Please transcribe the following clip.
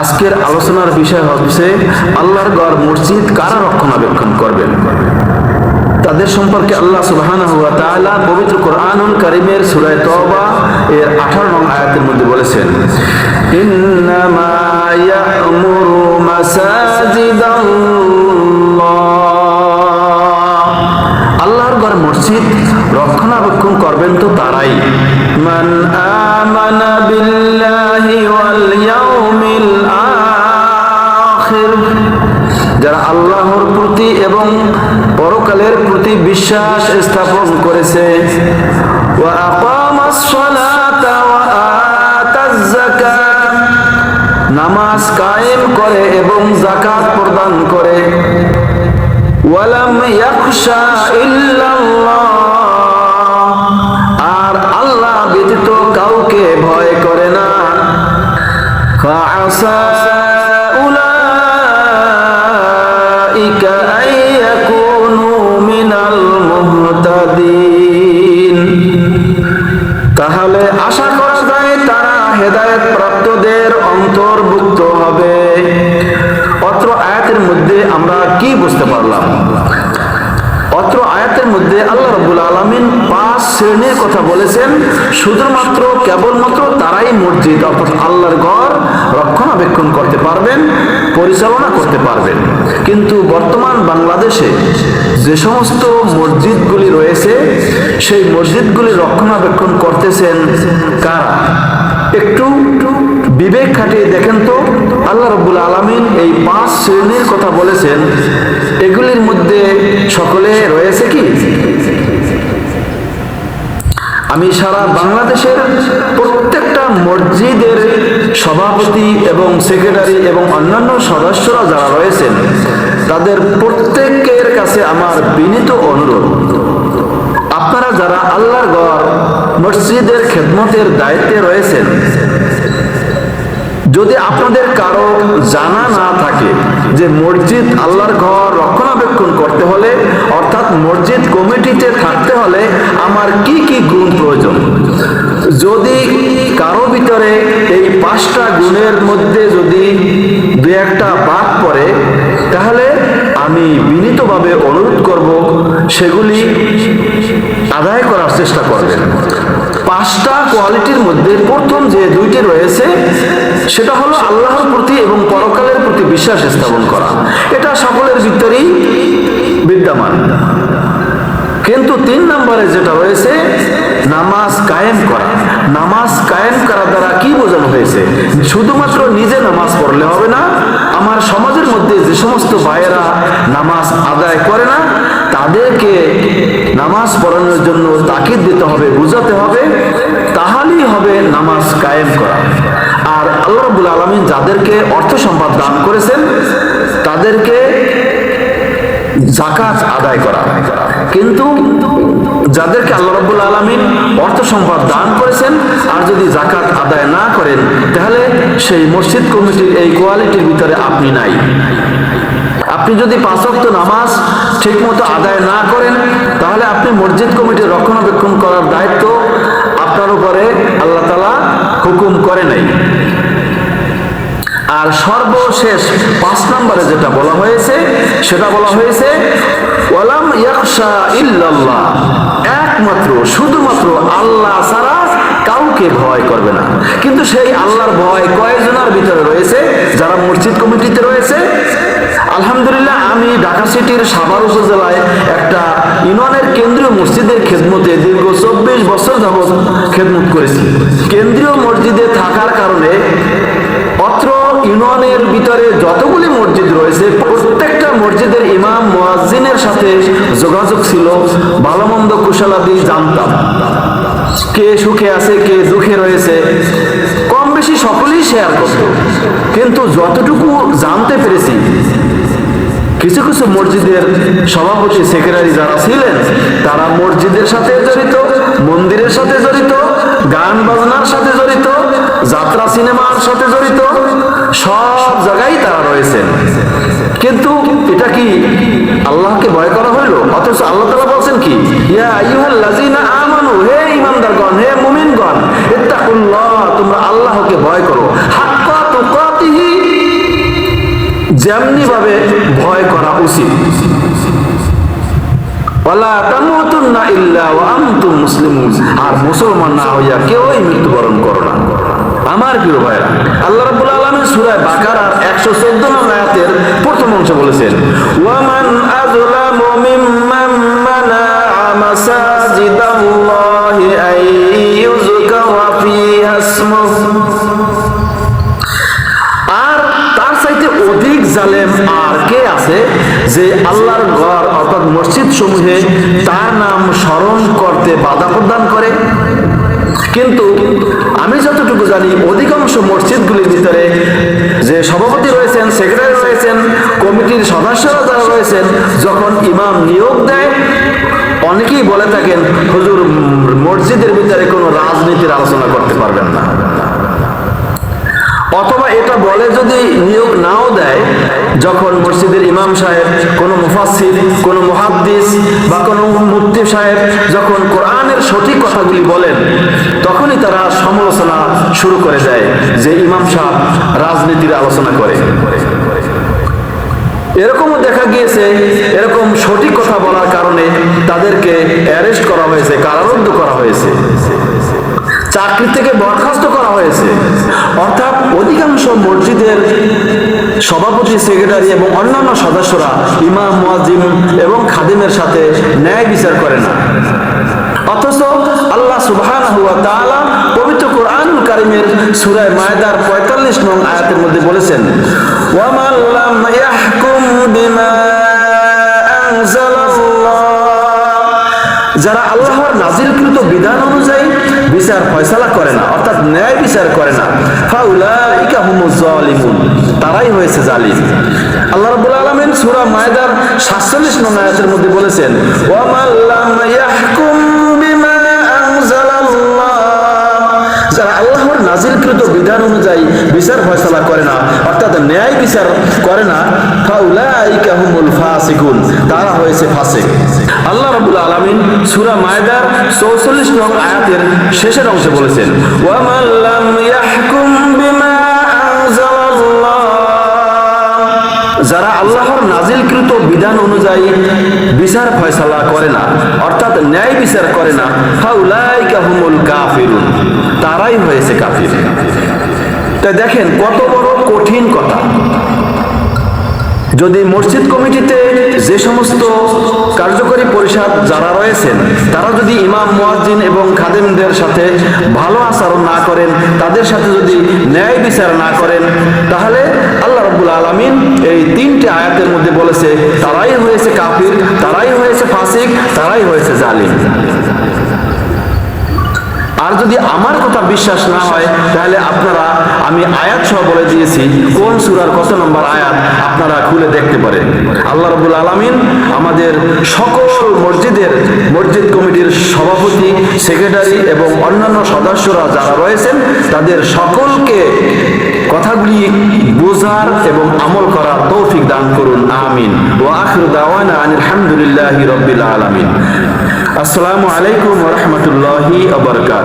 আজকের আলোচনার বিষয় হচ্ছে আল্লাহর গড় মসজিদ কারা রক্ষণাবেক্ষণ করবেন তাদের সম্পর্কে আল্লাহ সুবাহ পবিত্র কোরআন কারীমের সূরা তওবা এর 18 নং আয়াতের মধ্যে বলেছেন, ইন্নামা ইয়া'মুরু যারা আল্লাহর প্রতি এবং পরকালের প্রতি বিশ্বাস স্থাপন করেছে। নামাজ কায়েম করে এবং জাকাত প্রদান করে। ওয়ালাম ইয়াকশা ইল্লাল্লাহ। মধ্যে আল্লাহ রব্বুল আলমিন পাঁচ শ্রেণির কথা বলেছেন, শুধুমাত্র কেবলমাত্র তারাই মসজিদ, অর্থাৎ আল্লাহর ঘর রক্ষণাবেক্ষণ করতে পারবেন, পরিচালনা করতে পারবেন। কিন্তু বর্তমান বাংলাদেশে যে সমস্ত মসজিদগুলি রয়েছে, সেই মসজিদগুলি রক্ষণাবেক্ষণ করতেছেন কারা? একটু বিবেক খাটিয়ে দেখেন তো। আল্লাহ রব্বুল আলমিন এই পাঁচ শ্রেণির কথা বলেছেন। এগুলির মধ্যে সকলে রয়েছে কি? আমি সারা বাংলাদেশের প্রত্যেকটা মসজিদের সভাপতি এবং সেক্রেটারি এবং অন্যান্য সদস্যরা যারা রয়েছেন, তাদের প্রত্যেকের কাছে আমার বিনীত অনুরোধ। আপনারা যারা আল্লাহর গড় মসজিদের খেদমতের দায়িত্বে রয়েছেন যদি আপনাদের কারও জানা না থাকে যে মসজিদ আল্লাহর ঘর রক্ষণাবেক্ষণ করতে হলে, অর্থাৎ মসজিদ কমিটিতে থাকতে হলে আমার কি কি গুণ প্রয়োজন? যদি কারও ভিতরে এই পাঁচটা গুণের মধ্যে যদি দু একটা বাদ পড়ে, তাহলে আমি বিনীতভাবে অনুরোধ করব সেগুলি আদায় করার চেষ্টা করবেন। পাঁচটা কোয়ালিটির মধ্যে প্রথম যে দুইটি রয়েছে সেটা হলো আল্লাহর প্রতি এবং পরকালের প্রতি বিশ্বাস স্থাপন করা। এটা সকলের ভিতরেই বিদ্যমান। কিন্তু তিন নম্বরে যেটা রয়েছে নামাজ কায়েম করা। নামাজ কায়েম করা দ্বারা কি বোঝানো হয়েছে? শুধুমাত্র নিজে নামাজ পড়লে হবে না, আমার সমাজের মধ্যে যে সমস্ত ভাইয়েরা নামাজ আদায় করে না, তাদেরকে নামাজ পড়ানোর জন্য তাকিদ দিতে হবে, বুঝাতে হবে, তাহলেই হবে নামাজ কায়েম করা। আর আল্লাহ রাব্বুল আলামিন যাদেরকে অর্থ সম্পদ দান করেছেন, তাদেরকে জাকাত আদায় করা। কিন্তু যাদেরকে আল্লাহ রাব্বুল আলামিন অর্থ সম্পদ দান করেছেন আর যদি জাকাত আদায় না করেন, তাহলে সেই মসজিদ কমিটির এই কোয়ালিটির ভিতরে আপনি নাই। আপনি যদি পাঁচ ওয়াক্ত নামাজ ঠিকমতো আদায় না করেন, তাহলে আপনি মসজিদ কমিটির রক্ষণাবেক্ষণ করার দায়িত্ব আপনার উপরে আল্লাহ তালা হুকুম করে নাই। আর সর্বশেষ পাঁচ নম্বরে যেটা বলা হয়েছে, সেটা বলা হয়েছে, ওয়ালাম ইল্লাল্লাহ। একমাত্র, শুধুমাত্র আল্লাহ ছাড়া কাউকে ভয় করবে না। কিন্তু সেই আল্লাহর ভয় কয়েকজনের ভিতরে রয়েছে? যারা মসজিদ কমিটিতে রয়েছে? আলহামদুলিল্লাহ, আমি ঢাকা সিটির সাভার উপজেলায় একটা ইউনিয়নের কেন্দ্রীয় মসজিদের খেদমতে দীর্ঘ চব্বিশ বছর যাবৎ খেদমত করেছি। কেন্দ্রীয় মসজিদে থাকার কারণে যতগুলি মসজিদ রয়েছে, প্রত্যেকটা মসজিদের ইমাম, মুয়াজ্জিনের সাথে যোগাযোগ ছিল ভালো মন্দ কুশলাদি জানতাম। কে সুখে আছে, কে দুঃখে রয়েছে। কম বেশি সকলেই শেয়ার করত। কিন্তু যতটুকু জানতে পেরেছি, কিছু কিছু মসজিদের সভাপতি, সেক্রেটারি যারা ছিলেন, তারা মসজিদের সাথে জড়িত, মন্দিরের সাথে জড়িত, গান বাজনার সাথে যাত্রা সিনেমার সাথে জড়িত, সব জায়গায় তারা রয়েছেন। কিন্তু এটা কি আল্লাহকে ভয় করা হইল? অথচ আল্লাহ তালা বলছেন কি হে ঈমানদারগণ, হে মুমিনগণ তোমরা আল্লাহকে ভয় করো। হাক্কা যেমনি ভাবে ভয় করা উচিত। ওয়ালা তামুতুন্না ইল্লা ওয়া আর মুসলমান না হইয়া কেউই মৃত্যুবরণ করো না। আমার প্রিয় ভাইরা, আল্লাহ রাব্বুল আলামিন সূরা বাকারার 114 নং আয়াতের প্রথম অংশ বলেছেন, ওয়ামান আযলামু মিম্মান মানাআ মাসাজিদাল্লাহি আন ইউযকারা ফিহা আর তার চাইতে অধিক জালেম আর কে আছে যে আল্লাহর ঘর অর্থাৎ মসজিদ সমূহে তার নাম স্মরণ করতে বাধা প্রদান করে? কিন্তু আমি যতটুকু জানি, অধিকাংশ মসজিদগুলির ভিতরে যে সভাপতি রয়েছেন, সেক্রেটারি রয়েছেন, কমিটির সদস্যরা যারা রয়েছেন, যখন ইমাম নিয়োগ দেয়, অনেকেই বলে থাকেন, হুজুর, মসজিদের ভিতরে কোনো রাজনীতির আলোচনা করতে পারবেন না। অথবা এটা বলে যদি নিয়োগ নাও দেয়, যখন মসজিদের ইমাম সাহেব, কোনো মুফাসির কোনো মুহাদ্দিস বা কোনো মুফতি সাহেব যখন কোরআনের সঠিক কথাগুলি বলেন, তখনই তারা সমালোচনা শুরু করে দেয়, যে ইমাম সাহেব রাজনীতির আলোচনা করে। এরকমও দেখা গিয়েছে, এরকম সঠিক কথা বলার কারণে তাদেরকে অ্যারেস্ট করা হয়েছে, কারারুদ্ধ করা হয়েছে। চাকরি থেকে বরখাস্ত করা হয়েছে। অর্থাৎ অধিকাংশ মসজিদের সভাপতি, সেক্রেটারি এবং অন্যান্য সদস্যরা ইমাম মুয়াজ্জিম এবং খাদিমের সাথে ন্যায় বিচার করে না। অথচ আল্লাহ তাআলা পবিত্র কোরআন কারিমের সুরায় মায়দার 45 নং আয়াতের মধ্যে বলেছেন বিমা যারা আল্লাহর নাজিলকৃত বিধান অনুযায়ী বিচার ফয়সালা করে না ন্যায় বিচার করে না। ফাউলাইকা হুমুজ জালিমুন। তারাই হয়েছে জালিম। আল্লাহ রাব্বুল আলামিন সূরা মায়দার 47 নং আয়াতের মধ্যে বলেছেন ওয়া মান লাম ইয়াহকুম বিমা আনজালাল্লাহ। যারা আল্লাহর নাজিলকৃত বিধান অনুযায়ী বিচার ফয়সালা করে না, অর্থাৎ ন্যায় বিচার করে না, ফাউলাইকা হুমুল ফাসিকুন। তারা হয়েছে ফাসিক। আল্লাহ রাব্বুল আলামিন সূরা মায়দার 44 নং আয়াতের শেষের অংশে বলেছেন ইয়াহকুম যারা আল্লাহর নাজিলকৃত বিধান অনুযায়ী বিচার ফয়সালা করে না, অর্থাৎ ন্যায় বিচার করে না, ফাউলাইকা হুমুল কাফিরুন। তারাই হয়েছে কাফির। তা দেখেন কত বড় কঠিন কথা। যদি মসজিদ কমিটিতে যে সমস্ত কার্যকরী পরিষদ যারা রয়েছেন, তারা যদি ইমাম, মুয়াজ্জিন এবং খাদেমদের সাথে ভালো আচরণ না করেন, তাদের সাথে যদি ন্যায় বিচার না করেন, তাহলে আল্লাহ রাব্বুল আলামিন এই তিনটি আয়াতের মধ্যে বলেছে, তারাই হয়েছে কাফির, তারাই হয়েছে ফাসিক, তারাই হয়েছে জালিম। আর যদি আমার কথা বিশ্বাস না হয়, তাহলে আপনারা আমি আয়াত সহ বলে দিয়েছি, কোন সুরার কত নম্বর আয়াত আপনারা খুলে দেখতে পারেন। আল্লাহ রবুল আলমিন আমাদের সকল মসজিদের, মসজিদ কমিটির সভাপতি, সেক্রেটারি এবং অন্যান্য সদস্যরা যারা রয়েছেন, তাদের সকলকে কথাগুলি বোঝার এবং আমল করার তৌফিক দান করুন, আমিন। ও আখির দাওয়ানা আনিল হামদুলিল্লাহি রব্বিল আলামিন। আসসালামু আলাইকুম ওয়া রাহমাতুল্লাহি ওয়া